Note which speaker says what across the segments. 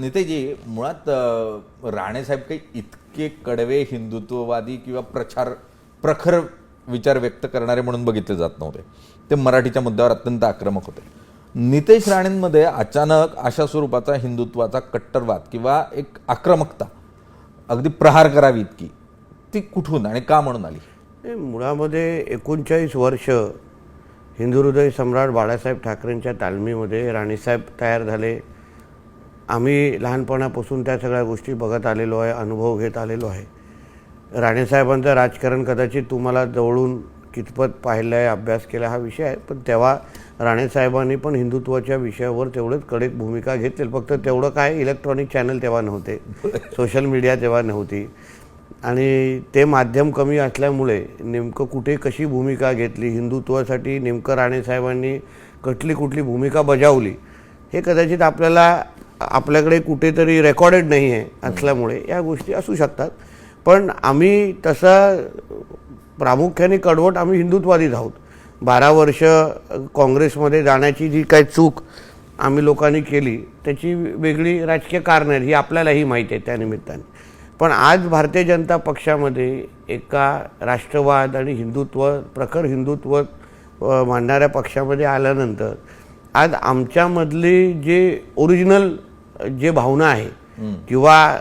Speaker 1: नितेजी मुळात राणेसाहेब काही इतके कडवे हिंदुत्ववादी किंवा प्रचार प्रखर विचार व्यक्त करणारे म्हणून बघितले जात नव्हते. ते मराठीच्या मुद्द्यावर अत्यंत आक्रमक होते. नितेश राणेंमध्ये अचानक अशा स्वरूपाचा हिंदुत्वाचा कट्टरवाद किंवा एक आक्रमकता अगदी प्रहार करावी इतकी. ती कुठून आणि का म्हणून आली?
Speaker 2: हे मुळामध्ये एकोणचाळीस वर्ष हिंदू हृदय सम्राट बाळासाहेब ठाकरेंच्या तालमीमध्ये राणीसाहेब तयार झाले. आम्ही लहानपणापासून त्या सगळ्या गोष्टी बघत आलेलो आहे अनुभव घेत आलेलो आहे. राणेसाहेबांचं राजकारण कदाचित तुम्हाला जवळून कितपत पाहिलं आहे अभ्यास केला हा विषय आहे पण तेव्हा राणेसाहेबांनी पण हिंदुत्वाच्या विषयावर तेवढंच कडक भूमिका घेतली फक्त तेवढं काय इलेक्ट्रॉनिक चॅनल तेव्हा नव्हते सोशल मीडिया तेव्हा नव्हती. आणि ते माध्यम कमी असल्यामुळे नेमकं कुठे कशी भूमिका घेतली हिंदुत्वासाठी नेमकं राणेसाहेबांनी कुठली कुठली भूमिका बजावली हे कदाचित आपल्याला आपल्याकडे कुठेतरी रेकॉर्डेड नाही आहे असल्यामुळे या गोष्टी असू शकतात. पण आम्ही तसं प्रामुख्याने कडवट आम्ही हिंदुत्वादीच आहोत. बारा वर्ष काँग्रेसमध्ये जाण्याची जी काही चूक आम्ही लोकांनी केली त्याची वेगळी राजकीय कारणं आहेत ही आपल्यालाही माहीत आहे त्यानिमित्ताने पण आज भारतीय जनता पक्षामध्ये एका राष्ट्रवाद आणि हिंदुत्व प्रखर हिंदुत्व मांडणाऱ्या पक्षामध्ये आल्यानंतर आज आमच्यामधली जे ओरिजिनल जे भावना आहे किंवा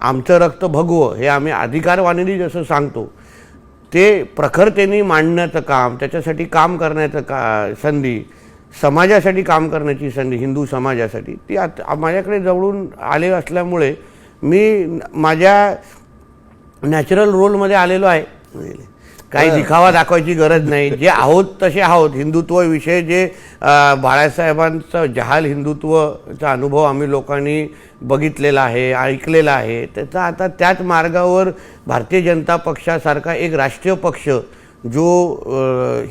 Speaker 2: आमचं रक्त भगवं हे आम्ही अधिकारवाणीने जसं सांगतो ते प्रखरतेने मांडण्याचं काम त्याच्यासाठी काम करण्याचं का संधी समाजासाठी काम करण्याची संधी हिंदू समाजासाठी ती आता माझ्याकडे जवळून आले असल्यामुळे मी माझ्या नॅचरल रोलमध्ये आलेलो आहे. काही दिखावा दाखवायची गरज नाही. जे आहोत तसे आहोत. हिंदुत्व विषय जे बाळासाहेबांचं जहाल हिंदुत्वचा अनुभव आम्ही लोकांनी बघितलेला आहे ऐकलेला आहे. त्याचा आता त्याच मार्गावर भारतीय जनता पक्षासारखा एक राष्ट्रीय पक्ष जो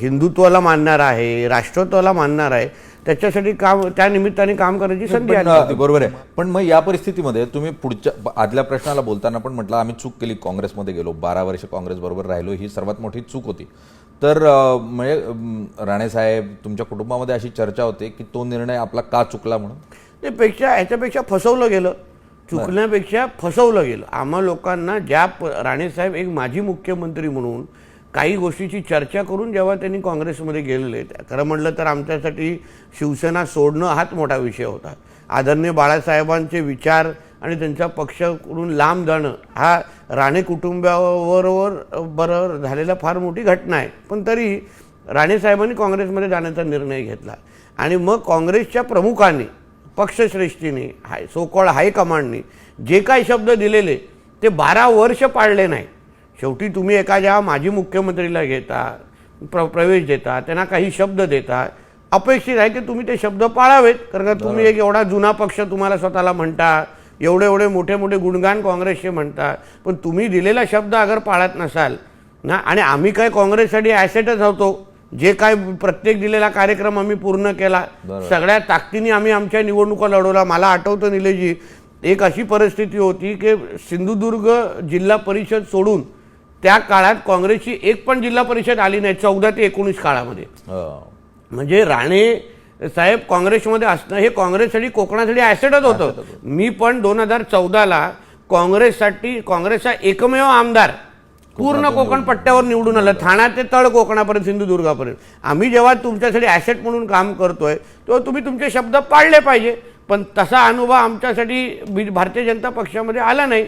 Speaker 2: हिंदुत्वाला मानणारा आहे राष्ट्रत्वाला मानणार आहे त्याच्यासाठी काम त्या निमित्ताने काम करायची संधी आली.
Speaker 1: बरोबर आहे. पण मग या परिस्थितीमध्ये तुम्ही पुढच्या आदल्या प्रश्नाला बोलताना पण म्हटलं आम्ही चूक केली काँग्रेसमध्ये गेलो बारा वर्ष काँग्रेस बरोबर राहिलो ही सर्वात मोठी चूक होती. तर म्हणजे राणेसाहेब तुमच्या कुटुंबामध्ये अशी चर्चा होते की तो निर्णय आपला का चुकला म्हणून?
Speaker 2: त्यापेक्षा ह्याच्यापेक्षा फसवलं गेलं. चुकण्यापेक्षा फसवलं गेलं. आम्हा लोकांना ज्या प राणेसाहेब एक माजी मुख्यमंत्री म्हणून काही गोष्टीची चर्चा करून जेव्हा त्यांनी काँग्रेसमध्ये गेलेले खरं म्हटलं तर आमच्यासाठी शिवसेना सोडणं हाच मोठा विषय होता. आदरणीय बाळासाहेबांचे विचार आणि त्यांच्या पक्षाकडून लांब जाणं हा राणे कुटुंबाबरोबर बरोबर झालेला फार मोठी घटना आहे. पण तरी राणेसाहेबांनी काँग्रेसमध्ये जाण्याचा निर्णय घेतला. आणि मग काँग्रेसच्या प्रमुखांनी पक्षश्रेष्ठीने हाय सोकॉळ हायकमांडनी जे काही शब्द दिलेले ते बारा वर्ष पाळले नाही शेवटी तुम्ही एखाद्या माजी मुख्यमंत्रीला घेता प्र प्रवेश देता त्यांना काही शब्द देता अपेक्षित आहे की तुम्ही ते शब्द पाळावेत कारण का तुम्ही एक एवढा जुना पक्ष तुम्हाला स्वतःला म्हणता एवढे एवढे मोठे मोठे गुणगान काँग्रेसचे म्हणता पण तुम्ही दिलेला शब्द अगर पाळत नसाल ना आणि आम्ही काय काँग्रेससाठी ॲसेटच होतो जे काय प्रत्येक दिलेला कार्यक्रम आम्ही पूर्ण केला सगळ्या ताकदीने आम्ही आमच्या निवडणुका लढवला मला आठवतं निलेजी एक अशी परिस्थिती होती की सिंधुदुर्ग जिल्हा परिषद सोडून त्या काळात काँग्रेसची एक पण जिल्हा परिषद आली नाही चौदा ते एकोणीस काळामध्ये.
Speaker 1: अ,
Speaker 2: म्हणजे राणे साहेब काँग्रेसमध्ये असणं हे काँग्रेससाठी कोकणासाठी ॲसेटच होतं. मी पण दोन हजार चौदाला काँग्रेससाठी काँग्रेसचा एकमेव आमदार पूर्ण कोकण पट्ट्यावर निवडून आलं. ठाणा ते तळ कोकणापर्यंत सिंधुदुर्गापर्यंत. आम्ही जेव्हा तुमच्यासाठी ॲसेट म्हणून काम करतोय तेव्हा तुम्ही तुमचे शब्द पाळले पाहिजे. पण तसा अनुभव आमच्यासाठी भारतीय जनता पक्षामध्ये आला नाही.